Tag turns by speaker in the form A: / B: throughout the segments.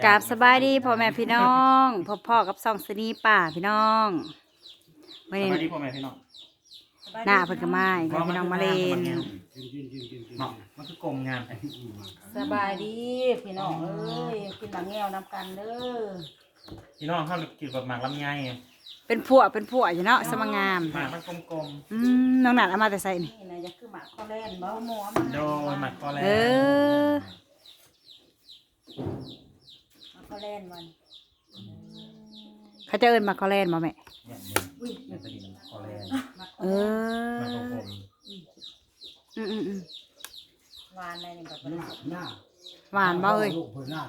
A: กราบสบายดีพ่อแม่พี่น้องพ่อพ่อกับซองสนีป่าพี่น้องวัน
B: ส
A: นี้
B: วัสดีพ่อแม่พี่น้อง
A: หน้าเพิ่นก็มาอีกแล้วพี่น้องมาเล่น
B: เนาะมันคือกลมงานไป
C: สบายดีพี่น้องเอ้ยกินหลังแงวนำกันเด้อ
B: พี่น้องเขากินกับหมากลำไย
A: เป็นผัวเป็นผัวอยู่เนาะสมงาม
B: หมากมันกลม
A: อืมน้องหนัดเอามาแต่ใส่นี่
C: นี่นะจะคือหมากข้อแล่นบ่หมูเอา
B: ๆ
C: มา
B: โดยหมากก็แล้ว
A: เออ
C: หมากข้อแล่นมัน
A: เขาจะเอิ้นมาคอแลนบ่แม่
B: เนี่ยเนี่ยเนี่ยจะดีมันก็แล้ว
C: หมาก
A: เอ
C: ข้อแล่น
B: หมาก
A: อ
B: กลม
A: อืมอืมอืม
C: หวานในนี่แบบ
D: หน้าหน้า
A: หวานบ่เอ้ย
D: ลูกเพิ่นหน้า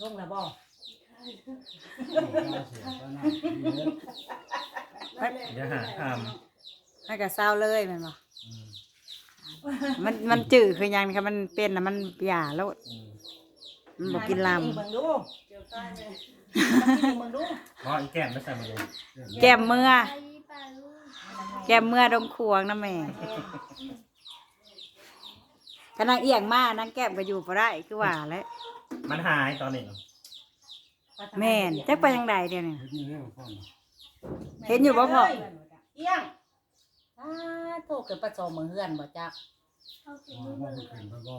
C: ลงแล้วบ่
D: เสียก็หน้าดีเลย
B: ๆอย่าหาท
A: ให้กับเศร้าเลยแม่นบ่ำ
B: อืม
A: มันมันจืดคือหยังนี่ค่ะมันเป็นน่ะมันหย่าแล้ว
B: อืม
A: มันบ่กินล
C: มากินเบิ่งดูมากินเบิ่งดู
B: เพราะอีแก้มไม่ใส่มาเลยำ
A: แก้มเมื่อ แก้มเมื่อดมควงนะแม่กำลังเอียงมากนั่งแก้มก็อยู่บ่ได้คือว่าแล้ว
B: มันหายตอนนี้
A: แม่นจักไปทางใดเดี๋ยวนี้
D: เฮ็ดนี่เรื่องพ่อน่ะ
A: เห็นอยู่บ่พ่อ
C: เอียงอ้าโตเกิดประจอมเมืองเฮือนบ่จัก
D: ว่าบ่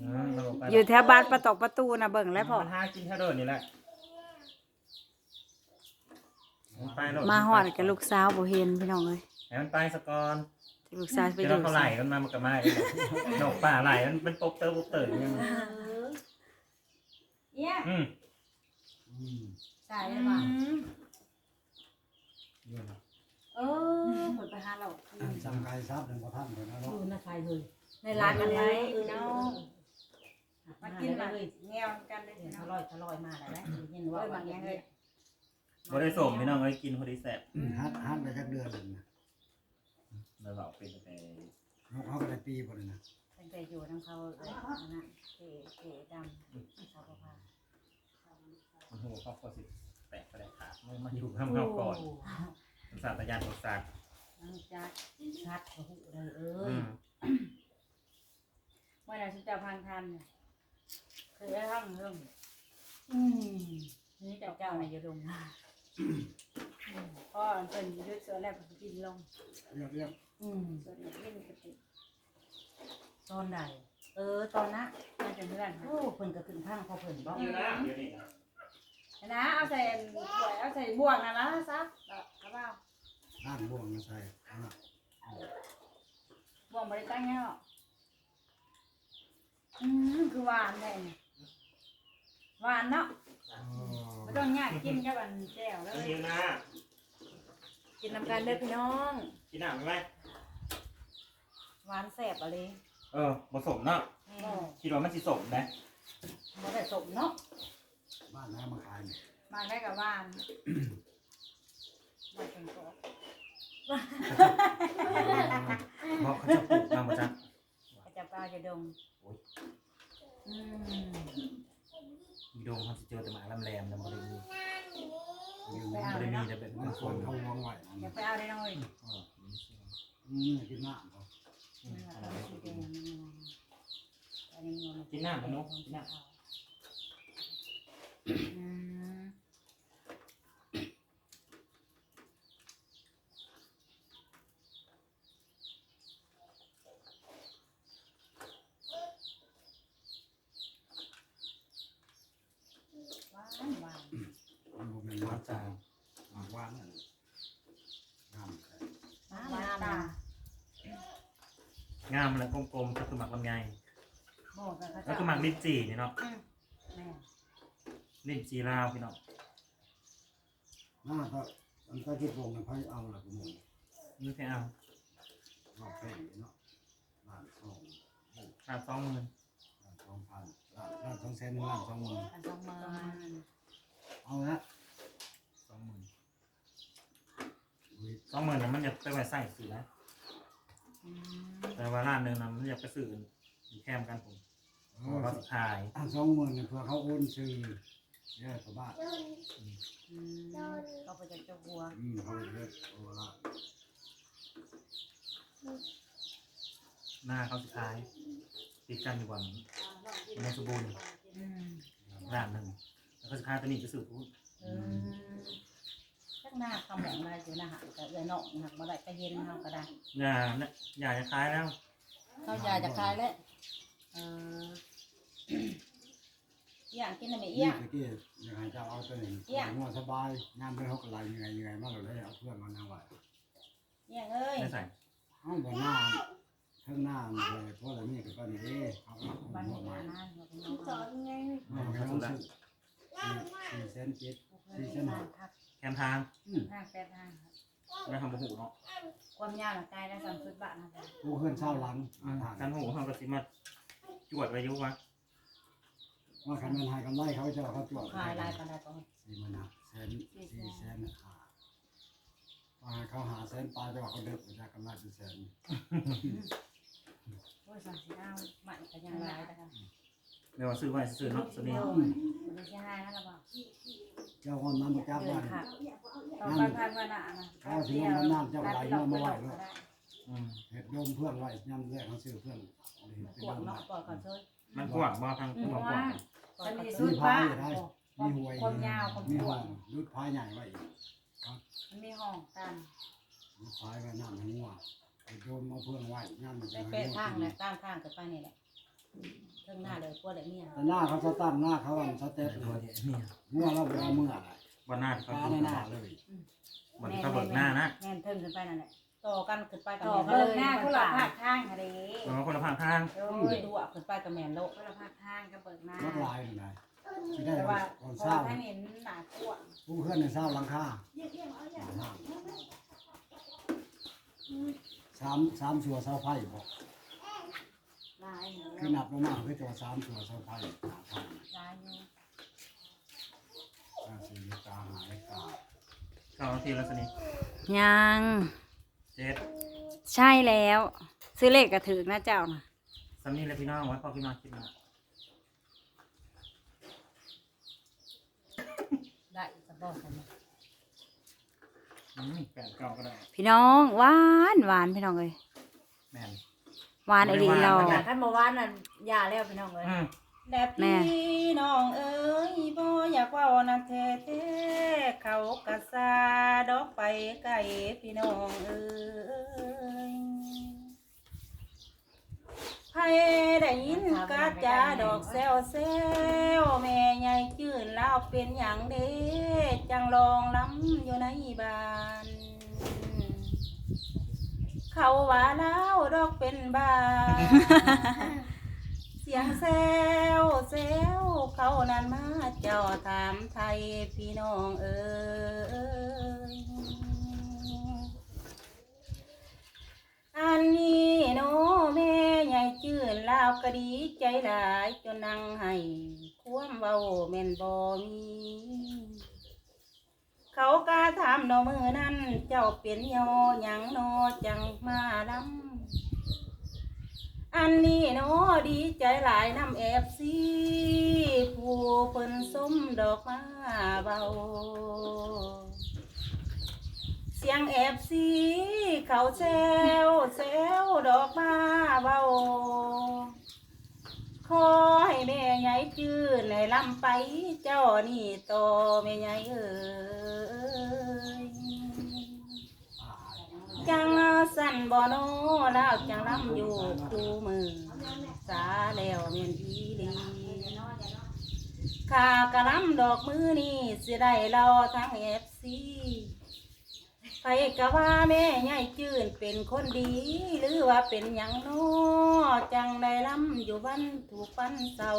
D: เพิ่นไปบ่
B: อืมมันลงไป
A: อยู่แถวบ้านประตอกประตูนะเบิ่งแล้วพอ
B: มันหากินแค่เดินนี่แหละมันไปโล
A: มาฮอดกับลูกสาวบ่เห็นพี่น้องเอ้ย
B: ให้มันไปสะกอน
A: ที่ลูกสาวไป
B: เดี๋ยว
A: ดู
B: เราเขาไหลกันมามันก็มาเองดอกป่าไหลมันเป็นปกเตอร์ปกเตอร์อย่างเงี้ย
C: เอียง
B: อืม
D: อืม
C: ใช่ได้บ่
D: เรื่อง
C: เออเพิ่นไปหาเรา
D: สั่งไก่ซับนั่นบ่ทันเพิ่นนะ
C: อ
D: เนาะ
C: ยู่นะใครเลย
A: ในร้านกันไว้
C: พี่น้อง
A: มากินมาแงวกันได้
C: เห็
A: พี่
C: น
A: น้
C: ทะ
A: อง
C: ลอยทะลอยมาแล้วนะเห็นว่า
A: เอ้ยบางอย่างเลย
B: บ่ได้ส่งพี่น้องเอ้ยกินพอดีแซ่บ
D: อืมฮัดฮัดไปจักเดือนนั่นน่ะ
B: แล้วเราเป็นแต่
D: ลูกเขาก็ได้ปีบ่ได้นะ
C: ตั้งแต่อยู่น้ำเขาเลยนะเก๋เก๋ดำชาวพา
B: มันหัวครอบครัวสิแตกไปได้ขาดมันมาอยู่ข้างเขาก่อนมันสาตยานตกสัตว์
C: นังจัดชัดหูเลยเอ้
B: อื
C: ย
B: ม
A: เมื่อไหร่ฉันจะพังทันเนี่ยเคยได้ทั้งเรื่อง
C: อืม
A: นี่เจ้าเจ้าในยดมพ่อเพิ่นอยู่ด้วยเสือแล้วเพิ่นกินลง
D: เรียกเรียก
C: อืม
A: ส่วนนี้เล่นกติ
C: ตอนใดเออตอนนั้น
A: น่าจะเพื่อน
C: โอ้เพิ่นก็ขึ้นข้างพอเพิ่นบอก
B: อยู่นะเดี๋ยวนี้นะ
A: นะเอาใส่บ่วยเอาใส่บ่วงนะนะซักเอาเปล่า
D: ด้านบ่วงมาใส่เอาล่ะ
A: บ่วงบ่ได้ตั้งแง่หรอกอืมคือหวานแท้นี่ หวานเนาะ
D: อ๋
A: ไม่
D: อ
A: ต้องยากกินกับอันแจ่วแล้ว
B: อยู่นะ
A: กินน้ำกันเด้อพี่น้อง
B: กินหนังไหม
C: หวานแสบอะไร
B: เออผสมเนาะ
C: บ่
B: คิดว่ามันสิสมนะ
C: บ่ได้สมเนาะ
D: บ้านน้ามาขายนี่
A: มาได้กับหวานมาเป็นตัว
B: เพราะเขาจะปลูกมาประจัก
C: อาจจะปลาจะดงอืม
B: มีโดงเขาสิเจอแต่หมาลำแรมนะบ่ได้มี
D: อยู่
B: บ่ได้มีแต่แบบ
D: มั
B: มันน
D: ส
B: ส
D: วน
B: น
D: เขาวางไว้
A: อย่าไปเอาได้น้อย
B: เออ
D: อืมกินน้ำเขา
B: อืม
C: เอาไปสีแดงอันนี้มัน
B: กินน้ำมันเนาะกินน้ำ
A: อืม
C: หวานหวาน
D: มันบ่แม่น
B: หวา
D: ว่าน
B: จาง
D: หวานนั่นน้ำใส่
C: หวานตางา
B: มแล้วกลมๆก็คือหมักลำไย
C: บอกกันเขา
B: แล้ว
C: จะ
B: ก็หมักลิ้นจี่นี่เนาะ
C: แม่
B: ลิ้นจี่ลาวพี่น้อง
D: น้าก็มันก็ที่วงน่ะไผเอาล่ะกูมึง
B: นี่แค่เอา
D: รอบแพงนี่เนาะล้านสอง
B: ขาดสองหมื่น
D: ล้านสองพันล้านล้านสองแสนหนึ่งล้านสองหมื่น
C: อันสองมือ
D: เอาละ
B: สองหมื่น
D: อุ้ย
B: สองหมื่นนะมันอยากไปไว้ใส่สีนะ
C: อืม
B: แต่ว่าร้านหนึ่งนะมันอยากไปซื้ออยู่แคมกันผม
D: เอ
B: เพราะ
D: อ
B: ว่าสุดท้าย
D: อันสองหมื่นเนี่ยเพื่อเขาโอนซื้อแย่กว่าบ้าน
C: อืมเขาไปจะเจ้าหัว
D: อืมเขาเลิกโอ้ละ
B: หน้าเขาสุดท้ายปีติดกันอยู่วันในสมบูรณ์
C: อืม
B: ร้านหนึ่งแล้วก็สิค้าตัวนี้จะสืบพูด
C: เออ ข้างหน้าคำหมองอะไรอยู่นะฮะก็เอื้อน้องหักบ่ได้ก็เย็นเฮาก็ได้
B: ยาเนี่ยยาจะคล้ายแล้ว
C: เขาอยากจะขายแล้วเออเอี้ยงกินได้ไหม
D: นี่
C: เอี้ยง
D: ตะกี้ยังไงจะเอาตัวนี้
C: เอี้ย
D: งัวสบายงานไปเขาก็ไล่ยังไงยังไงมาเลยเอาเพื่อนมานั่งไว้
C: เอี้ยงเอ้ย
B: ไม่ใส่
D: เอาบ่หน้าข้างหน้ามันเลยเพราะอะไรนี่ก็ตอนนี้เอาเอา
C: บ้าน
D: หัว
C: นี้
D: ใหม่
C: นะหัวเป็นน้อง
E: สอนไง
D: เอาไปเอาสิสี่เซนเจ็ดสี่เซนหก
C: ทัก
B: แคมทาง
D: อืม
C: ห้างแปดห้างครับ
B: ไม่ทำบุหูเนาะ
C: ความยาวหลังกายได้สามสิบบาทนะครับ
D: ผู้เพื่อนเช่าหลังอาหาร
B: การหูเขาก็สิมาจวดไว้อยุวะ
D: ว่าคันมันหายกำไรเขาจะเอาเขาจวด
C: ขายลายปันไดก่อน
D: สี่หมื่นห้าแสนสี่แสนห้าว่าเขาหาแสนปลายแต่ว่าเขาเด็กมาจากกำไรเป็นแสน
C: โอ้ยสามสิบห้าใหม่ก็ยังลายนะครับ
B: เดี๋ยวซื้อไว้ซื้อเนาะตัวนี้
C: โอ้ยไม่ใช่ให้นะเราบอก
D: เจ้าคนนั้นมาจับ
C: เดือ
D: บ้านน
C: ค่ะต่อไปพันวันอะนะ
D: เอาสิเอาน้ำเจ้าไหลมาเมื่อไหร่เนอะ
B: อืม
D: เห็ดโยมเพื่อนไว้ยำแรกเขาซื้อเพื่อนเห็ดเป็น
C: กวด
D: โยม
C: เนาะปล่อยก่อนช่วย
B: มันกว้างบ่ทางกว้างกว้าง
C: ปล่อยก่อน
D: มี
C: ช่วย
D: พายอยู่ได้มีหวย
C: ความยาวความ
D: มี
C: ก
D: ห้
C: ว้า
D: องงรุดพายใหญ่ไว้อีก
C: มันมีห้องตัน
D: รุดพายไว้น้ำให้งัวเห็ดโยมเอาเพื่อนไว้ยำมันจะ
C: แต่
D: ให้
C: เป๊ะ
D: งัว
C: ทาง
D: กิน
C: เนี่ยตามทางกับไปนี่แหละเค รื่องหน้าเลยกลัวเด็กเนี่ย
D: แต่หน้าเขาสตั้งหน้าเขาอันสเต็ปเลยงัวเราไปเอาเมื่ออะไร
B: วันหน้าที่
D: ป
B: เขา
D: ลา
B: ดู
D: ในหน้าเลย
B: วันที่เขาเบิกหน้านะ
C: แม่นเทิงขึ้นไปนั่นแหละต่อกันขึ้นไปกับ
A: ต่อ
C: แม่
A: เบิ่งหน้าคนละภาคทางอะไร
B: เออคนละฝั่งทาง
C: โอ้ยดูอะขึ้นไปกับแม่นโลก
A: คนละภาคทางก็เบิ่งหน้า
D: ลดลายหน่อยที่ได้
C: แต่ว่า
D: ก่อน
C: พ
D: เศ
C: อ
D: ร้า
C: ท่านเห็นหนากว้าง
D: ผู้เพื่อนในเศร้าหลังคาสามสามสัวเสาไผ่บอก
C: ลายอยู่
D: คือนับลงมาคือตัวสามสัวสาไผ่หาทาง
C: ลายอยู่
D: ห้าสี่ตาหายตา
B: เก้านาทีแล้วสนิท
A: ยัง
B: เจ็ด
A: ใช่แล้ว ซื้อเลขกระถือนะเจ้านะ
B: สำนีและพี่น้องไว้พอพี่น้องคิดมา
C: ได้จะบอกกัน
B: อืมแปดเก้าก็ได้
A: พี่น้องหวานหวานพี่น้องเลย
B: แม่น
A: หวานไอรีเรา
B: หวาน
C: แต่ขั้นเมื่อวานนั่นยาแล้วพี่น้องเลย
B: อืม
C: แด่
A: แม่
C: พี่น้องเอ้ยบ่อยากเว่านั่นแท้แท้ๆเขากะซาดอกไปไกลพี่น้องเอ้ยให้ได้ยินกาจาดอกแซวแซวแม่ใหญ่จื่นแล้วเป็นอย่างเด้จังลองล้ำอยู่ในบ้าน เขาว่าแล้วดอกเป็นบา เสียงแซวแซวเขานั้นมาเจ้าถามไทยพี่น้องเอ้ยอันนี้โนแม่ใหญ่จื่นลาวก็ดีใจหลายจนนั่งให้ ความเว้าแม่นบ่มี เขากาถามโนมือนั้นเจ้าเป็นโยหยังโนจังมาลำอันนี้นาะดีใจหลายน้ำเอฟซีผู้เพิ่นส้มดอกมาเบา เสียงเอฟซีเขาแซวแซวดอกมาเบา ขอให้แม่ใหญ่จื้อในลำไปเจ้านี่โตแม่ใหญ่เอ้ยจังสั่นบ่โนแล้วจังลำอยู่คู่มือสาแล้วเมียนอีลีข้ากะลำดอกมือนี่สิได้เราทั้งเอฟซี ใครกะว่าแม่ใหญ่จืนเป็นคนดี หรือว่าเป็นหยังโนจังได้ลำอยู่บ้านถูกปันเศร้า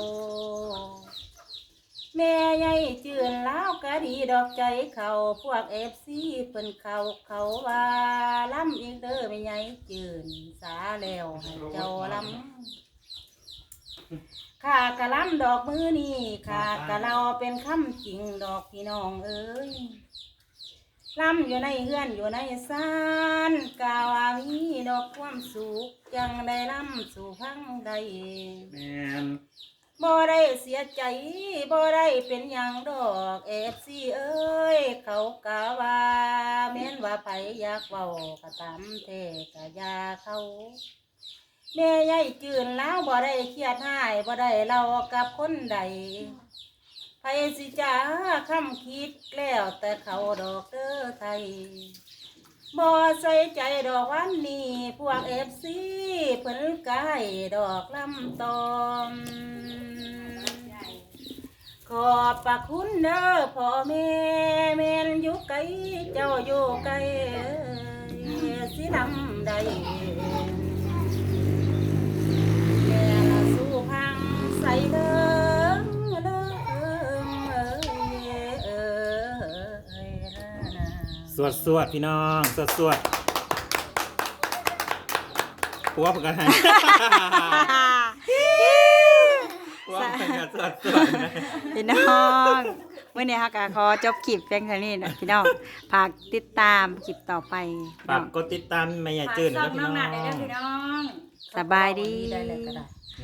C: แม่ใหญ่จืนแล้วก็ดีดอกใจเขาพวกเอฟซีเพิ่นเขาเขาว่าล้ำอีกเด้อแม่ใหญ่จืนสาแล้วให้เจ้าล้ำข้ากะล้ำดอกมือนี่ข้ากะเราเป็นคำจริงดอกพี่น้องเอ้ย ล้ำอยู่ในเฮือนอยู่ในซานกาว่ามีดอกความสุขจังได้ล้ำสู่พังใด
B: แม่น
C: บ่ได้เสียใจบ่ได้เป็นหยังดอกเอฟซีเอ้ยเขากะว่าแม่นว่าไผอยากเว้าก็ตามแท้ก็อย่าเขาแม่ยายจืนแล้วบ่ได้เครียดหายบ่ได้เล่ากับคนใด ไผสิจ้าคำคิดแล้วแต่เขาดอกเด้อไทยบ่ใส่ใจดอกวันนี้พวกเอฟซีเพิ่นกายดอกลำตอม ขอบพระคุณเด้อพ่อแม่แม่นอยู่ไกลเจ้าอยู่ไกลเอ้ยสิลำใดแม่ละสู้พังใส่เด้อ
B: วดสวดพี่น้องสวดสวดปัวปกันให้ปัวปกันสวดสวดนะ
A: พี่น้องเมื่อนี้ฮักกะขอจบคลิปเพียงเท่านี้นะพี่น้องฝากติดตามคลิปต่อไปพี่
B: ฝา
A: น้
B: ก
A: อง
B: กดติดตามแม่ใหญ่จืด
A: ฝาก
B: นะ
A: ช่อง
B: พี่
A: น้
B: น้
A: อ
B: องง
A: หนาได้เด้อพี่น้องสบายดี
C: ได้เลยก็ได้